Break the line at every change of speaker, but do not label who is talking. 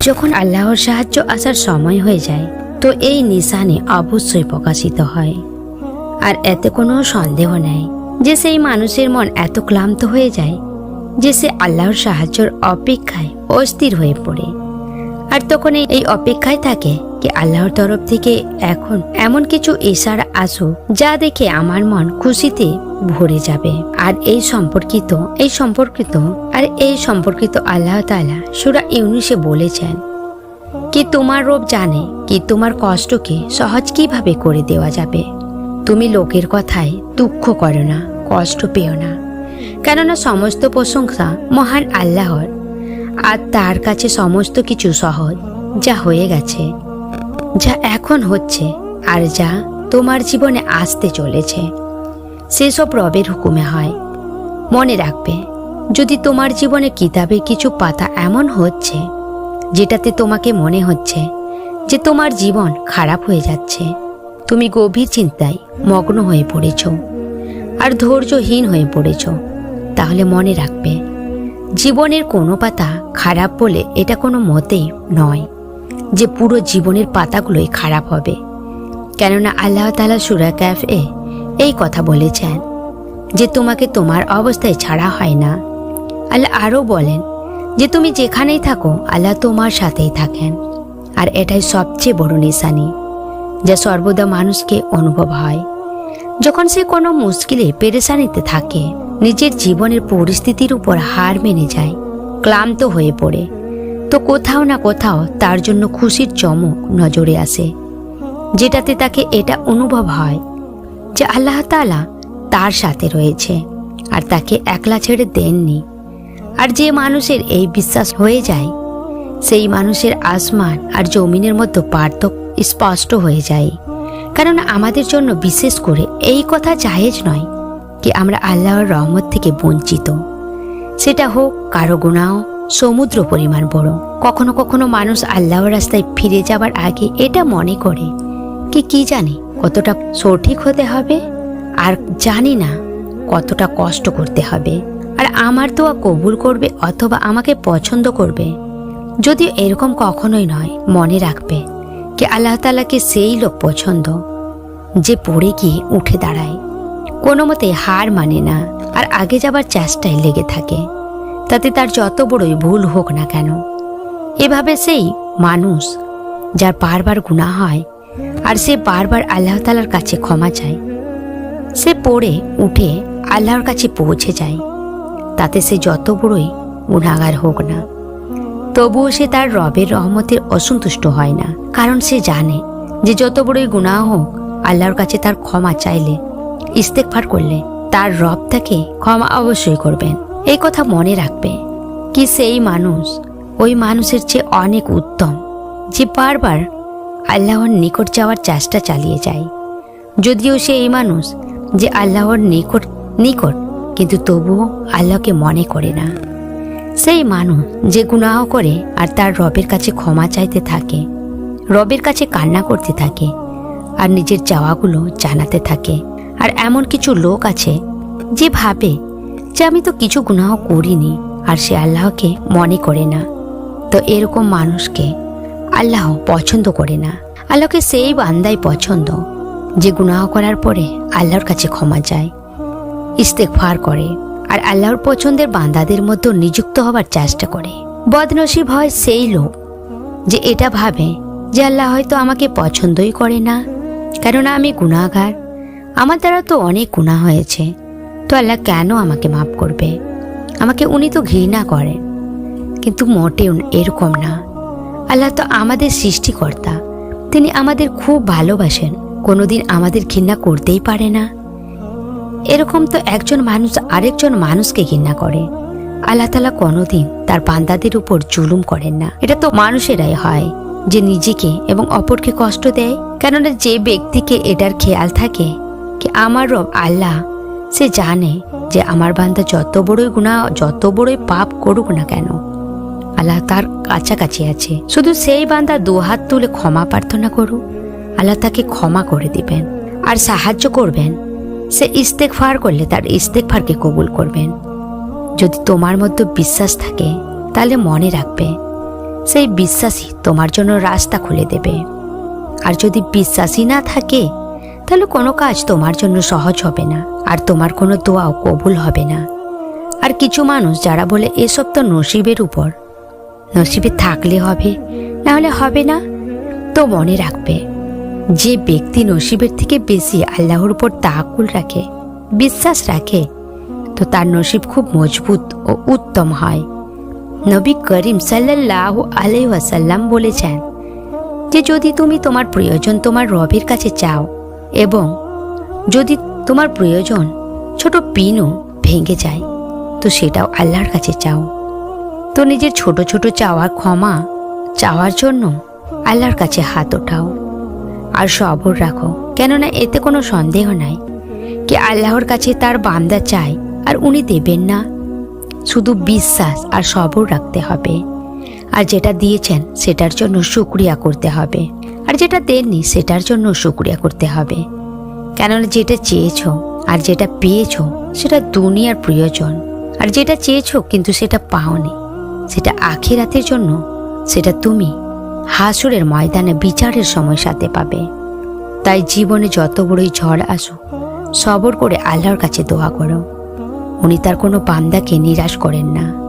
যখন আল্লাহর সাহায্য আসার সময় হয়ে যায়, তো এই নিশানে অবশ্যই প্রকাশিত হয়। আর এতে কোনো সন্দেহ নেই যে সেই মানুষের মন এত ক্লান্ত হয়ে যায় যে সে আল্লাহর সাহায্যের অপেক্ষায় অস্থির হয়ে পড়ে। আর তখন এই- অপেক্ষায় থাকে কি আল্লাহর তরফ থেকে এখন এমন কিছু ইশারা আসুক যা দেখে আমার মন খুশিতে ভরে যাবে। আর এই সম্পর্কিত এই সম্পর্কিত, আর এই সম্পর্কিত আল্লাহ তাআলা সুরা ইউনিসে বলেছেন, কি তোমার রব জানে কি তোমার কষ্টকে সহজ কীভাবে করে দেওয়া যাবে? তুমি লোকের কথায় দুঃখ করো না, কষ্ট পেও না। কেননা সমস্ত প্রশংসা মহান আল্লাহর, আর তার কাছে সমস্ত কিছু সহজ, যা হয়ে গেছে, যা এখন হচ্ছে, আর যা তোমার জীবনে আসতে চলেছে। সেসব রবের হুকুমে হয়। মনে রাখবে, যদি তোমার জীবনে কিতাবে কিছু পাতা এমন হচ্ছে, যেটাতে তোমাকে মনে হচ্ছে যে তোমার জীবন খারাপ হয়ে যাচ্ছে, তুমি গভীর চিন্তায় মগ্ন হয়ে পড়েছ আর ধৈর্যহীন হয়ে পড়েছ, তাহলে মনে রাখবে, জীবনের কোনো পাতা খারাপ বলে এটা কোনো মতেই নয় যে পুরো জীবনের পাতাগুলোই খারাপ হবে। কেননা আল্লাহ তালা সুরা ক্যাফ এ এই কথা বলেছেন যে তোমাকে তোমার অবস্থায় ছাড়া হয় না। আল্লাহ আরও বলেন যে তুমি যেখানেই থাকো, আল্লাহ তোমার সাথেই থাকেন। আর এটাই সবচেয়ে বড় নিশানি যা সর্বদা মানুষকে অনুভব হয়। যখন সে কোনো মুশকিলে, পেরেশানিতে থাকে, নিজের জীবনের পরিস্থিতির উপর হার মেনে যায়, ক্লান্ত হয়ে পড়ে, তো কোথাও না কোথাও তার জন্য খুশির চমক নজরে আসে, যেটাতে তাকে এটা অনুভব হয় যে আল্লাহ তাআলা তার সাথে রয়েছে আর তাকে একলা ছেড়ে দেননি। আর যে মানুষের এই বিশ্বাস হয়ে যায়, সেই মানুষের আসমান আর জমিনের মধ্যে পার্থক্য স্পষ্ট হয়ে যায়। কারণ আমাদের জন্য বিশেষ করে এই কথা জায়েজ নয় কি আমরা আল্লাহর রহমত থেকে বঞ্চিত। সেটা হোক কারও গুণাও সমুদ্র পরিমাণ বড়। কখনো কখনো মানুষ আল্লাহর রাস্তায় ফিরে যাবার আগে এটা মনে করে। কি কি জানি? কতটা সঠিক হতে হবে আর জানি না কতটা কষ্ট করতে হবে। আর আমার দোয়া কবুল করবে অথবা আমাকে পছন্দ করবে। যদিও এরকম কখনোই নয়, মনে রাখবে কি আল্লাহ তালাকে সেই লোক পছন্দ যে পড়ে গিয়ে উঠে দাঁড়ায়। কোনো মতে হার মানে না, আর আগে যাবার চেষ্টায় লেগে থাকে। তাতে তার যত বড়ই ভুল হোক না কেন, এভাবে সেই মানুষ যার বারবার গুণা হয় আর সে বারবার আল্লাহ তালার কাছে ক্ষমা চায়। সে পড়ে, উঠে আল্লাহর কাছে পৌঁছে যায়। তাতে সে যত বড়ই গুণাগার হোক না, তবুও সে তার রবের রহমতের অসন্তুষ্ট হয় না। কারণ সে জানে যে যত বড়ই গুণাহ হোক, আল্লাহর কাছে তার ক্ষমা চাইলে ইস্তেকফার করলে তার রব তাকে ক্ষমা অবশ্যই করবেন। এই কথা মনে রাখবে কি সেই মানুষ, ওই মানুষের চেয়ে অনেক উত্তম, যে বারবার আল্লাহর নিকট যাওয়ার চেষ্টা চালিয়ে যায়। যদিও সে এই মানুষ যে আল্লাহর নিকট নিকট, কিন্তু তবুও আল্লাহকে মনে করে না। সেই মানুষ যে গুনাহ করে আর তার রবের কাছে ক্ষমা চাইতে থাকে, রবের কাছে কান্না করতে থাকে, আর নিজের চাওয়াগুলো জানাতে থাকে। আর এমন কিছু লোক আছে যে ভাবে যে আমি তো কিছু গুনাহ করিনি, আর সে আল্লাহকে মনে করে না। তো এরকম মানুষকে আল্লাহ পছন্দ করে না। আল্লাহকে সেই বান্দাই পছন্দ, যে গুনাহ করার পরে আল্লাহর কাছে ক্ষমা চায় ইস্তেকফার করে আর আল্লাহর পছন্দের বান্দাদের মধ্যে নিযুক্ত হবার চেষ্টা করে। বদনসিব হয় সেই লোক যে এটা ভাবে যে আল্লাহ হয়তো আমাকে পছন্দই করে না, কেননা আমি গুণাগার আমার দ্বারা তো অনেক গুণা হয়েছে, তো আল্লাহ কেন আমাকে মাফ করবে? আমাকে উনি তো ঘৃণা করেন, কিন্তু মোটেও এরকম না। আল্লাহ তো আমাদের সৃষ্টিকর্তা। তিনি আমাদের খুব ভালোবাসেন। কোনোদিন আমাদের ঘৃণা করতেই পারে না। এরকম তো একজন মানুষ আরেকজন মানুষকে ঘৃণা করে। আল্লাহ তালা কোনোদিন তার বান্দাদের উপর জুলুম করেন না। এটা তো মানুষেরাই হয় যে নিজেকে এবং অপরকে কষ্ট দেয়। কেননা যে ব্যক্তিকে এটার খেয়াল থাকে কি আমার রব আল্লাহ, সে জানে যে আমার বান্দা যত বড়ই গুণা যত বড়ই পাপ করুক না কেন আল্লাহ তার কাছাকাছি আছে। শুধু সেই বান্দা দুহাত তুলে ক্ষমা প্রার্থনা করুক। আল্লাহ তাকে ক্ষমা করে দিবেন। আর সাহায্য করবেন। সে ইস্তেকফার করলে তার ইস্তেকফারকে কবুল করবেন। যদি তোমার মধ্যে বিশ্বাস থাকে, তাহলে মনে রাখবে, সেই বিশ্বাসই তোমার জন্য রাস্তা খুলে দেবে। আর যদি বিশ্বাসই না থাকে, তাহলে কোনো কাজ তোমার জন্য সহজ হবে না। আর তোমার কোনো দোয়াও কবুল হবে না। আর কিছু মানুষ যারা বলে, এসব তো নসিবের উপর। নসিবে থাকলে হবে না হলে হবে না। তো মনে রাখবে, যে ব্যক্তি নসিবের থেকে বেশি আল্লাহর উপর তাকুল রাখে, বিশ্বাস রাখে, তো তার নসিব খুব মজবুত ও উত্তম হয়। নবী করিম সাল্লাহ আলাই ওয়াসাল্লাম বলেছেন, যে যদি তুমি তোমার প্রয়োজন তোমার রবের কাছে চাও এবং যদি তোমার প্রয়োজন ছোট পিনও ভেঙে যায়, তো সেটাও আল্লাহর কাছে চাও। তো নিজের ছোট ছোট চাওয়ার ক্ষমা চাওয়ার জন্য আল্লাহর কাছে হাত ওঠাও। আর সবর রাখো, কেননা এতে কোনো সন্দেহ নাই কি আল্লাহর কাছে তার বান্দা চায় আর উনি দেবেন না। শুধু বিশ্বাস আর সবর রাখতে হবে। আর যেটা দিয়েছেন সেটার জন্য শুক্রিয়া করতে হবে। আর যেটা দেননি সেটার জন্য শুক্রিয়া করতে হবে। কেননা যেটা চেয়েছ আর যেটা পেয়েছ সেটা দুনিয়ার প্রয়োজন। আর যেটা চেয়েছ কিন্তু সেটা পাওনি। সেটা আখিরাতের জন্য, সেটা তুমি হাসুরের ময়দানে বিচারের সময় সাথে পাবে। তাই জীবনে যত বড়ই ঝড় আসো সবর করে আল্লাহর কাছে দোয়া করো। উনি তার কোনো বান্দাকে নিরাশ করেন না।